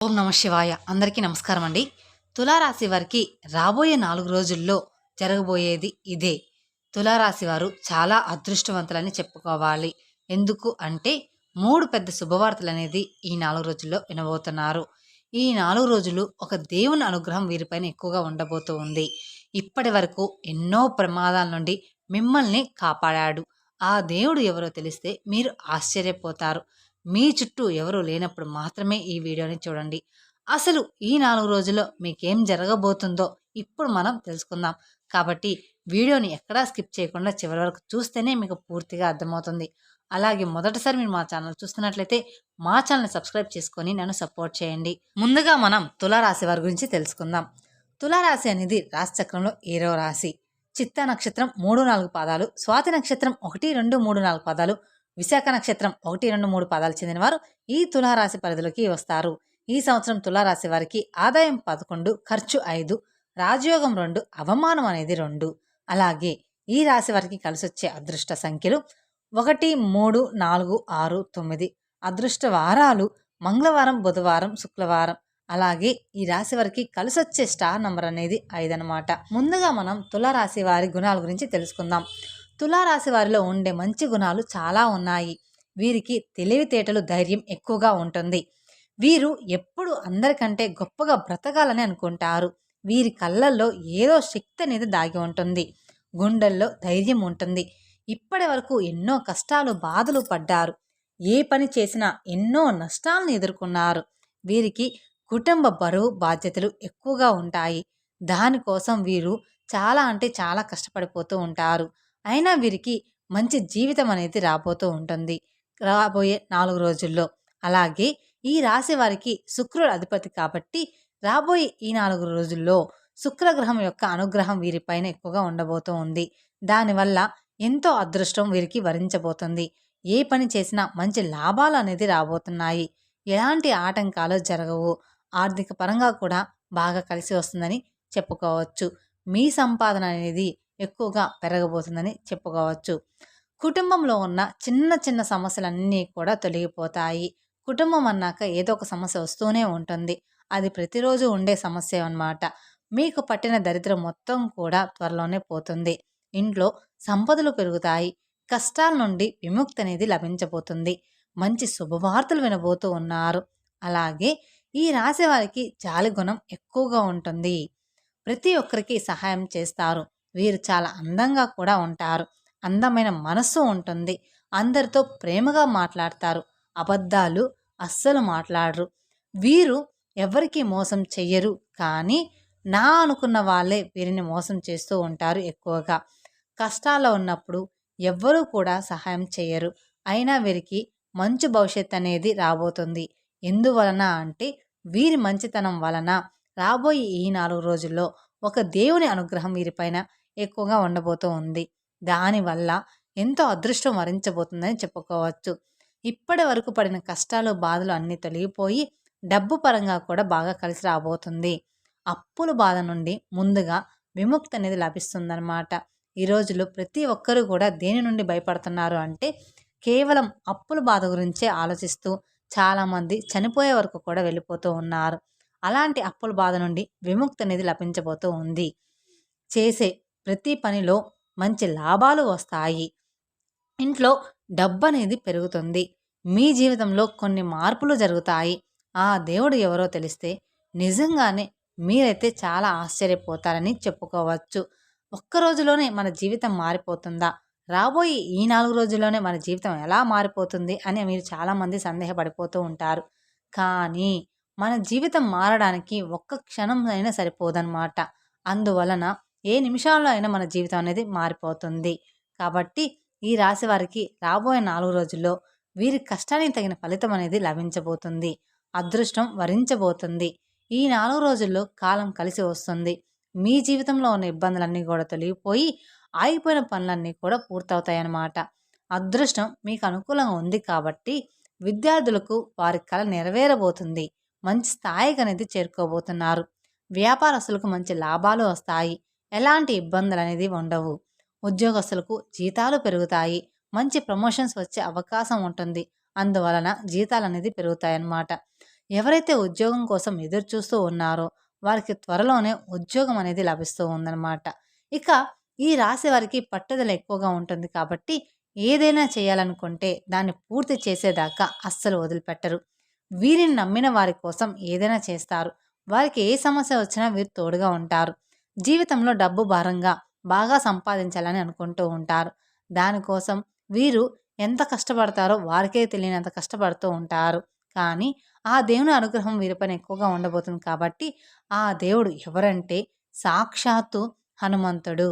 ఓం నమ శివాయ. అందరికీ నమస్కారం అండి. తులారాశి వారికి రాబోయే నాలుగు రోజుల్లో జరగబోయేది ఇదే. తులారాశి వారు చాలా అదృష్టవంతులని చెప్పుకోవాలి. ఎందుకు అంటే మూడు పెద్ద శుభవార్తలు అనేది ఈ నాలుగు రోజుల్లో వినబోతున్నారు. ఈ నాలుగు రోజులు ఒక దేవుని అనుగ్రహం వీరిపైన ఎక్కువగా ఉండబోతూ ఉంది. ఇప్పటి వరకు ఎన్నో ప్రమాదాల నుండి మిమ్మల్ని కాపాడాడు. ఆ దేవుడు ఎవరో తెలిస్తే మీరు ఆశ్చర్యపోతారు. మీ చుట్టూ ఎవరూ లేనప్పుడు మాత్రమే ఈ వీడియోని చూడండి. అసలు ఈ నాలుగు రోజుల్లో మీకేం జరగబోతుందో ఇప్పుడు మనం తెలుసుకుందాం. కాబట్టి వీడియోని ఎక్కడా స్కిప్ చేయకుండా చివరి వరకు చూస్తేనే మీకు పూర్తిగా అర్థమవుతుంది. అలాగే మొదటిసారి మీరు మా ఛానల్ చూస్తున్నట్లయితే మా ఛానల్ని సబ్స్క్రైబ్ చేసుకొని నన్ను సపోర్ట్ చేయండి. ముందుగా మనం తులారాశి వారి గురించి తెలుసుకుందాం. తులారాశి అనేది రాశి చక్రంలో ఏరో రాశి. చిత్త నక్షత్రం మూడు నాలుగు పాదాలు స్వాతి నక్షత్రం ఒకటి రెండు మూడు నాలుగు పాదాలు విశాఖ నక్షత్రం ఒకటి రెండు మూడు పాదాలు చెందినవారు ఈ తులారాశి పరిధిలోకి వస్తారు. ఈ సంవత్సరం తులారాశి వారికి ఆదాయం పదకొండు ఖర్చు ఐదు రాజయోగం రెండు అవమానం అనేది రెండు. అలాగే ఈ రాశి వారికి కలిసొచ్చే అదృష్ట సంఖ్యలు ఒకటి మూడు నాలుగు ఆరు తొమ్మిది. అదృష్ట వారాలు మంగళవారం బుధవారం శుక్రవారం అలాగే ఈ రాశి వారికి కలిసొచ్చే స్టార్ నంబర్ అనేది ఐదు అనమాట ముందుగా మనం తులారాశి వారి గుణాల గురించి తెలుసుకుందాం. తులారాశి వారిలో ఉండే మంచి గుణాలు చాలా ఉన్నాయి. వీరికి తెలివితేటలు ధైర్యం ఎక్కువగా ఉంటుంది. వీరు ఎప్పుడు అందరికంటే గొప్పగా బ్రతకాలని అనుకుంటారు. వీరి కళ్ళల్లో ఏదో శక్తి అనేది దాగి ఉంటుంది. గుండెల్లో ధైర్యం ఉంటుంది. ఇప్పటి వరకు ఎన్నో కష్టాలు బాధలు పడ్డారు. ఏ పని చేసినా ఎన్నో నష్టాలను ఎదుర్కొన్నారు. వీరికి కుటుంబ బరువు బాధ్యతలు ఎక్కువగా ఉంటాయి. దానికోసం వీరు చాలా అంటే చాలా కష్టపడిపోతూ ఉంటారు. అయినా వీరికి మంచి జీవితం అనేది రాబోతూ ఉంటుంది. రాబోయే నాలుగు రోజుల్లో. అలాగే ఈ రాశి వారికి శుక్రుడు అధిపతి కాబట్టి రాబోయే ఈ నాలుగు రోజుల్లో శుక్రగ్రహం యొక్క అనుగ్రహం వీరిపైన ఎక్కువగా ఉండబోతూ ఉంది. దానివల్ల ఎంతో అదృష్టం వీరికి వరించబోతుంది. ఏ పని చేసినా మంచి లాభాలు అనేది రాబోతున్నాయి. ఎలాంటి ఆటంకాలు జరగవు. ఆర్థిక పరంగా కూడా బాగా కలిసి వస్తుందని చెప్పుకోవచ్చు. మీ సంపాదన అనేది ఎక్కువగా పెరగబోతుందని చెప్పుకోవచ్చు. కుటుంబంలో ఉన్న చిన్న చిన్న సమస్యలన్నీ కూడా తొలగిపోతాయి. కుటుంబం అన్నాక ఏదో ఒక సమస్య వస్తూనే ఉంటుంది. అది ప్రతిరోజు ఉండే సమస్య అన్నమాట. మీకు పట్టిన దరిద్రం మొత్తం కూడా త్వరలోనే పోతుంది. ఇంట్లో సంపదలు పెరుగుతాయి. కష్టాల నుండి విముక్తి అనేది లభించబోతుంది. మంచి శుభవార్తలు వినబోతూ ఉన్నారు. అలాగే ఈ రాశి వారికి జాలి గుణం ఎక్కువగా ఉంటుంది. ప్రతి ఒక్కరికి సహాయం చేస్తారు. వీరు చాలా అందంగా కూడా ఉంటారు. అందమైన మనస్సు ఉంటుంది. అందరితో ప్రేమగా మాట్లాడతారు. అబద్ధాలు అస్సలు మాట్లాడరు. వీరు ఎవరికి మోసం చెయ్యరు. కానీ నా అనుకున్న వాళ్ళే వీరిని మోసం చేస్తూ ఉంటారు ఎక్కువగా. కష్టాల్లో ఉన్నప్పుడు ఎవ్వరూ కూడా సహాయం చేయరు అయినా వీరికి మంచి భవిష్యత్ అనేది రాబోతుంది. ఎందువలన అంటే వీరి మంచితనం వలన రాబోయే ఈ నాలుగు రోజుల్లో ఒక దేవుని అనుగ్రహం వీరిపైన ఎక్కువగా ఉండబోతూ ఉంది. దానివల్ల ఎంతో అదృష్టం వరించబోతుందని చెప్పుకోవచ్చు. ఇప్పటి వరకు పడిన కష్టాలు బాధలు అన్నీ తొలగిపోయి డబ్బు పరంగా కూడా బాగా కలిసి రాబోతుంది. అప్పుల బాధ నుండి ముందుగా విముక్తి అనేది లభిస్తుందన్నమాట. ఈ రోజుల్లో ప్రతి ఒక్కరూ కూడా దేని నుండి భయపడుతున్నారు అంటే కేవలం అప్పుల బాధ గురించే ఆలోచిస్తూ చాలామంది చనిపోయే వరకు కూడా వెళ్ళిపోతూ ఉన్నారు. అలాంటి అప్పుల బాధ నుండి విముక్తి అనేది లభించబోతూ ఉంది. చేసే ప్రతి పనిలో మంచి లాభాలు వస్తాయి. ఇంట్లో డబ్బు అనేది పెరుగుతుంది. మీ జీవితంలో కొన్ని మార్పులు జరుగుతాయి. ఆ దేవుడు ఎవరో తెలిస్తే నిజంగానే మీరైతే చాలా ఆశ్చర్యపోతారని చెప్పుకోవచ్చు. ఒక్క రోజులోనే మన జీవితం మారిపోతుందా? రాబోయే ఈ నాలుగు రోజుల్లోనే మన జీవితం ఎలా మారిపోతుంది అని మీరు చాలామంది సందేహపడిపోతూ ఉంటారు. కానీ మన జీవితం మారడానికి ఒక్క క్షణం అయినా సరిపోదన్నమాట. అందువలన ఏ నిమిషాల్లో అయినా మన జీవితం అనేది మారిపోతుంది. కాబట్టి ఈ రాశి వారికి రాబోయే నాలుగు రోజుల్లో వీరి కష్టానికి తగిన ఫలితం అనేది లభించబోతుంది. అదృష్టం వరించబోతుంది. ఈ నాలుగు రోజుల్లో కాలం కలిసి వస్తుంది. మీ జీవితంలో ఉన్న ఇబ్బందులన్నీ కూడా తొలగిపోయి ఆగిపోయిన పనులన్నీ కూడా పూర్తవుతాయన్నమాట. అదృష్టం మీకు అనుకూలంగా ఉంది కాబట్టి విద్యార్థులకు వారి కళ నెరవేరబోతుంది. మంచి స్థాయికి అనేది చేరుకోబోతున్నారు. వ్యాపారస్తులకు మంచి లాభాలు వస్తాయి. ఎలాంటి ఇబ్బందులు అనేది ఉండవు. ఉద్యోగస్తులకు జీతాలు పెరుగుతాయి. మంచి ప్రమోషన్స్ వచ్చే అవకాశం ఉంటుంది. అందువలన జీతాలు అనేది పెరుగుతాయన్నమాట. ఎవరైతే ఉద్యోగం కోసం ఎదురు చూస్తూ ఉన్నారో వారికి త్వరలోనే ఉద్యోగం అనేది లభిస్తూ ఉందన్నమాట. ఇక ఈ రాశి వారికి పట్టుదల ఎక్కువగా ఉంటుంది కాబట్టి ఏదైనా చేయాలనుకుంటే దాన్ని పూర్తి చేసేదాకా అస్సలు వదిలిపెట్టరు. వీరిని నమ్మిన వారి కోసం ఏదైనా చేస్తారు. వారికి ఏ సమస్య వచ్చినా వీరు తోడుగా ఉంటారు. జీవితంలో డబ్బు భారంగా బాగా సంపాదించాలని అనుకుంటూ ఉంటారు. దానికోసం వీరు ఎంత కష్టపడతారో వారికే తెలియనంత కష్టపడుతూ ఉంటారు. కానీ ఆ దేవుని అనుగ్రహం వీరిపైన ఎక్కువగా ఉండబోతుంది కాబట్టి ఆ దేవుడు ఎవరంటే సాక్షాత్తు హనుమంతుడు.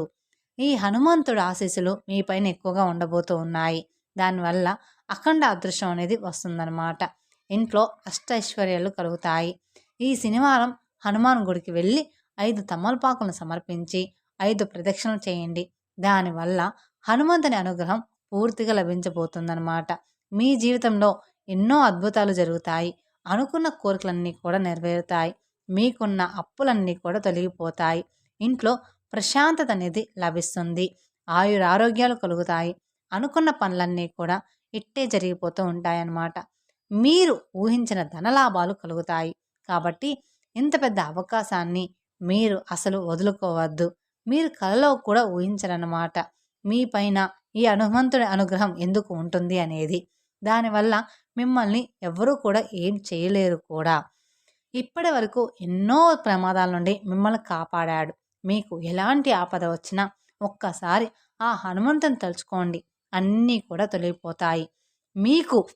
ఈ హనుమంతుడు ఆశీస్సులు మీ పైన ఎక్కువగా ఉండబోతూ ఉన్నాయి. దానివల్ల అఖండ అదృష్టం అనేది వస్తుందన్నమాట. ఇంట్లో అష్టైశ్వర్యాలు కలుగుతాయి. ఈ శనివారం హనుమాన్ గుడికి వెళ్ళి ఐదు తమలపాకులను సమర్పించి ఐదు ప్రదక్షిణలు చేయండి. దానివల్ల హనుమంతుని అనుగ్రహం పూర్తిగా లభించబోతుందన్నమాట. మీ జీవితంలో ఎన్నో అద్భుతాలు జరుగుతాయి. అనుకున్న కోరికలన్నీ కూడా నెరవేరుతాయి. మీకున్న అప్పులన్నీ కూడా తొలగిపోతాయి. ఇంట్లో ప్రశాంతత అనేది లభిస్తుంది. ఆయురారోగ్యాలు కలుగుతాయి. అనుకున్న పనులన్నీ కూడా ఇట్టే జరిగిపోతూ ఉంటాయన్నమాట. మీరు ఊహించిన ధనలాభాలు కలుగుతాయి. కాబట్టి ఇంత పెద్ద అవకాశాన్ని మీరు అసలు వదులుకోవద్దు. మీరు కలలో కూడా ఊహించరన్నమాట. మీ పైన ఈ హనుమంతుడి అనుగ్రహం ఎందుకు ఉంటుంది అనేది. దానివల్ల మిమ్మల్ని ఎవరూ కూడా ఏం చేయలేరు కూడా. ఇప్పటి వరకు ఎన్నో ప్రమాదాల నుండి మిమ్మల్ని కాపాడాడు. మీకు ఎలాంటి ఆపద వచ్చినా ఒక్కసారి ఆ హనుమంతుని తలుచుకోండి. అన్నీ కూడా తొలగిపోతాయి. మీకు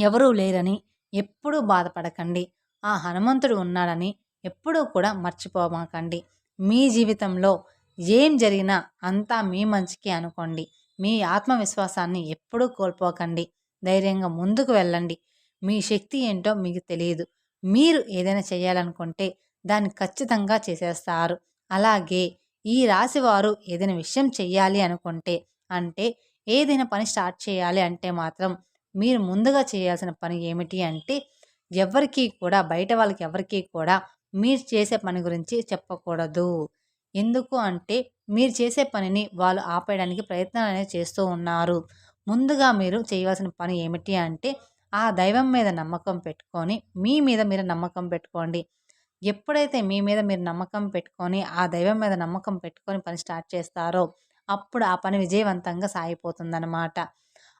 ఎవరూ లేరని ఎప్పుడూ బాధపడకండి. ఆ హనుమంతుడు ఉన్నాడని ఎప్పుడూ కూడా మర్చిపోమాకండి. మీ జీవితంలో ఏం జరిగినా అంతా మీ మంచికి అనుకోండి. మీ ఆత్మవిశ్వాసాన్ని ఎప్పుడూ కోల్పోకండి. ధైర్యంగా ముందుకు వెళ్ళండి. మీ శక్తి ఏంటో మీకు తెలియదు. మీరు ఏదైనా చేయాలనుకుంటే దాన్ని ఖచ్చితంగా చేసేస్తారు. అలాగే ఈ రాశి వారు ఏదైనా విషయం చెయ్యాలి అనుకుంటే అంటే ఏదైనా పని స్టార్ట్ చేయాలి అంటే మాత్రం మీరు ముందుగా చేయాల్సిన పని ఏమిటి అంటే ఎవరికీ కూడా బయట వాళ్ళకి ఎవరికీ కూడా మీరు చేసే పని గురించి చెప్పకూడదు. ఎందుకు అంటే మీరు చేసే పనిని వాళ్ళు ఆపేయడానికి ప్రయత్నాలు అనేది చేస్తూ ఉన్నారు. ముందుగా మీరు చేయవలసిన పని ఏమిటి అంటే ఆ దైవం మీద నమ్మకం పెట్టుకొని మీ మీద మీరు నమ్మకం పెట్టుకోండి. ఎప్పుడైతే మీ మీద మీరు నమ్మకం పెట్టుకొని ఆ దైవం మీద నమ్మకం పెట్టుకొని పని స్టార్ట్ చేస్తారో అప్పుడు ఆ పని విజయవంతంగా సాగిపోతుందన్నమాట.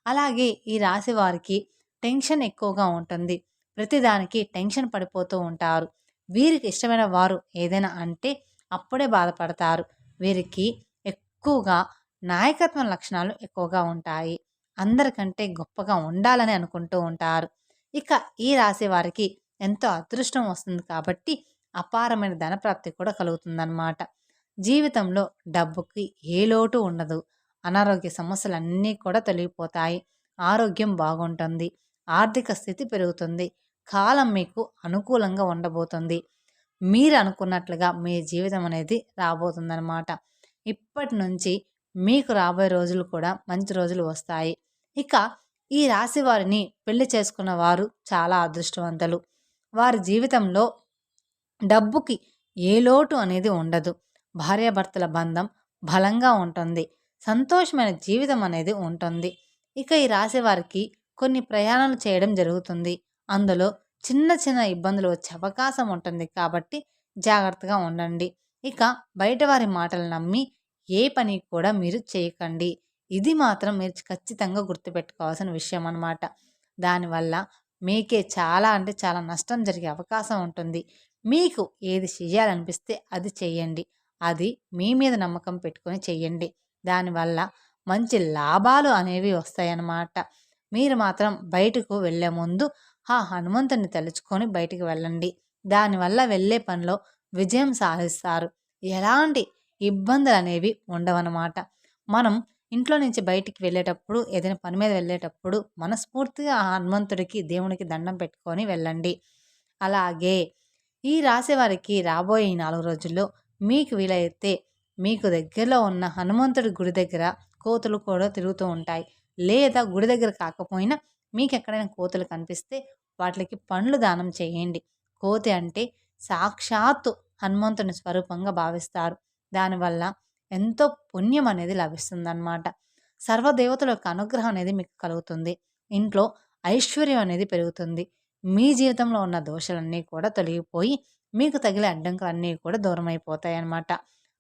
అలాగే ఈ రాశి వారికి టెన్షన్ ఎక్కువగా ఉంటుంది. ప్రతిదానికి టెన్షన్ పడిపోతూ ఉంటారు. వీరికి ఇష్టమైన వారు ఏదైనా అంటే అప్పుడే బాధపడతారు. వీరికి ఎక్కువగా నాయకత్వ లక్షణాలు ఎక్కువగా ఉంటాయి. అందరికంటే గొప్పగా ఉండాలని అనుకుంటూ ఉంటారు. ఇక ఈ రాశి వారికి ఎంతో అదృష్టం వస్తుంది కాబట్టి అపారమైన ధనప్రాప్తి కూడా కలుగుతుందన్నమాట. జీవితంలో డబ్బుకి ఏ లోటు ఉండదు. అనారోగ్య సమస్యలన్నీ కూడా తొలగిపోతాయి. ఆరోగ్యం బాగుంటుంది. ఆర్థిక స్థితి పెరుగుతుంది. కాలం మీకు అనుకూలంగా ఉండబోతుంది. మీరు అనుకున్నట్లుగా మీ జీవితం అనేది రాబోతుందన్నమాట. ఇప్పటి నుంచి మీకు రాబోయే రోజులు కూడా మంచి రోజులు వస్తాయి. ఇక ఈ రాశి వారిని పెళ్ళి చేసుకున్న వారు చాలా అదృష్టవంతులు. వారి జీవితంలో డబ్బుకి ఏ లోటు అనేది ఉండదు. భార్యాభర్తల బంధం బలంగా ఉంటుంది. సంతోషమైన జీవితం అనేది ఉంటుంది. ఇక ఈ రాశి వారికి కొన్ని ప్రయాణాలు చేయడం జరుగుతుంది. అందులో చిన్న చిన్న ఇబ్బందులు వచ్చే అవకాశం ఉంటుంది కాబట్టి జాగ్రత్తగా ఉండండి. ఇక బయట వారి మాటలు నమ్మి ఏ పని కూడా మీరు చేయకండి. ఇది మాత్రం మీరు ఖచ్చితంగా గుర్తుపెట్టుకోవాల్సిన విషయం అనమాట దానివల్ల మీకే చాలా అంటే చాలా నష్టం జరిగే అవకాశం ఉంటుంది. మీకు ఏది చేయాలనిపిస్తే అది చేయండి. అది మీ మీద నమ్మకం పెట్టుకొని చేయండి. దానివల్ల మంచి లాభాలు అనేవి వస్తాయన్నమాట. మీరు మాత్రం బయటకు వెళ్ళే ముందు ఆ హనుమంతుని తలుచుకొని బయటికి వెళ్ళండి. దానివల్ల వెళ్ళే పనిలో విజయం సాధిస్తారు. ఎలాంటి ఇబ్బందులు అనేవి ఉండవన్నమాట. మనం ఇంట్లో నుంచి బయటికి వెళ్ళేటప్పుడు ఏదైనా పని మీద వెళ్ళేటప్పుడు మనస్ఫూర్తిగా ఆ హనుమంతుడికి దేవునికి దండం పెట్టుకొని వెళ్ళండి. అలాగే ఈ రాసేవారికి రాబోయే నాలుగు రోజుల్లో మీకు వీలైతే మీకు దగ్గరలో ఉన్న హనుమంతుడి గుడి దగ్గర కోతులు కూడా తిరుగుతూ ఉంటాయి. లేదా గుడి దగ్గర కాకపోయినా మీకు ఎక్కడైనా కోతులు కనిపిస్తే వాటికి పండ్లు దానం చేయండి. కోతి అంటే సాక్షాత్తు హనుమంతుని స్వరూపంగా భావిస్తారు. దానివల్ల ఎంతో పుణ్యం అనేది లభిస్తుందన్నమాట. సర్వదేవతల యొక్క అనుగ్రహం అనేది మీకు కలుగుతుంది. ఇంట్లో ఐశ్వర్యం అనేది పెరుగుతుంది. మీ జీవితంలో ఉన్న దోషాలన్నీ కూడా తొలగిపోయి మీకు తగిలే అడ్డంకులన్నీ కూడా దూరం అయిపోతాయి అన్నమాట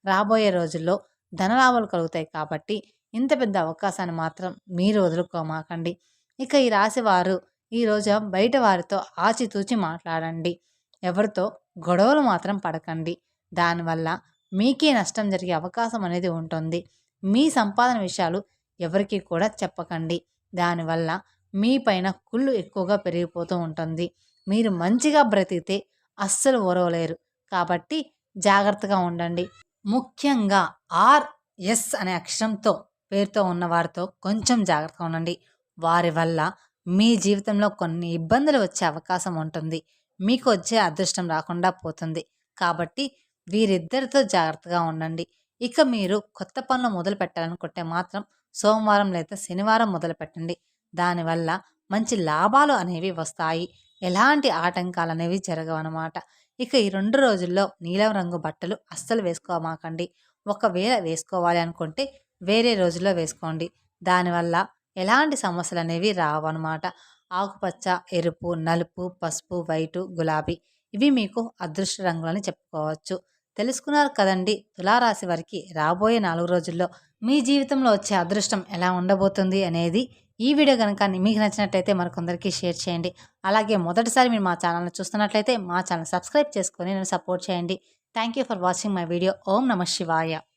రాబోయే రోజుల్లో ధనలాభాలు కలుగుతాయి కాబట్టి ఇంత పెద్ద అవకాశాన్ని మాత్రం మీరు వదులుకోమాకండి. ఇక ఈ రాశి వారు ఈరోజు బయట వారితో ఆచితూచి మాట్లాడండి. ఎవరితో? గొడవలు మాత్రం పడకండి. దానివల్ల మీకే నష్టం జరిగే అవకాశం అనేది ఉంటుంది. మీ సంపాదన విషయాలు ఎవరికి కూడా చెప్పకండి. దానివల్ల మీ పైన కుళ్ళు ఎక్కువగా పెరిగిపోతూ ఉంటుంది. మీరు మంచిగా బ్రతికితే అస్సలు ఓరవలేరు. కాబట్టి జాగ్రత్తగా ఉండండి. ముఖ్యంగా ఆర్ఎస్ అనే అక్షరంతో పేరుతో ఉన్న వారితో కొంచెం జాగ్రత్తగా ఉండండి. వారి వల్ల మీ జీవితంలో కొన్ని ఇబ్బందులు వచ్చే అవకాశం ఉంటుంది. మీకు వచ్చే అదృష్టం రాకుండా పోతుంది. కాబట్టి వీరిద్దరితో జాగ్రత్తగా ఉండండి. ఇక మీరు కొత్త పనులు మొదలు పెట్టాలనుకుంటే మాత్రం సోమవారం లేదా శనివారం మొదలు పెట్టండి. దానివల్ల మంచి లాభాలు అనేవి వస్తాయి. ఎలాంటి ఆటంకాలు అనేవి జరగవన్నమాట. ఇక ఈ రెండు రోజుల్లో నీలం రంగు బట్టలు అస్సలు వేసుకోమాకండి. ఒకవేళ వేసుకోవాలి అనుకుంటే వేరే రోజుల్లో వేసుకోండి. దానివల్ల ఎలాంటి సమస్యలు అనేవి రావన్నమాట. ఆకుపచ్చ ఎరుపు నలుపు పసుపు వైటు గులాబీ ఇవి మీకు అదృష్ట రంగులని చెప్పుకోవచ్చు. తెలుసుకున్నారు కదండి తులారాశి వారికి రాబోయే నాలుగు రోజుల్లో మీ జీవితంలో వచ్చే అదృష్టం ఎలా ఉండబోతుంది అనేది ఈ వీడియో కనుక మీకు నచ్చినట్లయితే మరికొందరికి షేర్ చేయండి. అలాగే మొదటిసారి మీరు మా ఛానల్ని చూస్తున్నట్లయితే మా ఛానల్ సబ్స్క్రైబ్ చేసుకొని నేను సపోర్ట్ చేయండి. Thank you for watching my video. ఓం నమ శివాయ.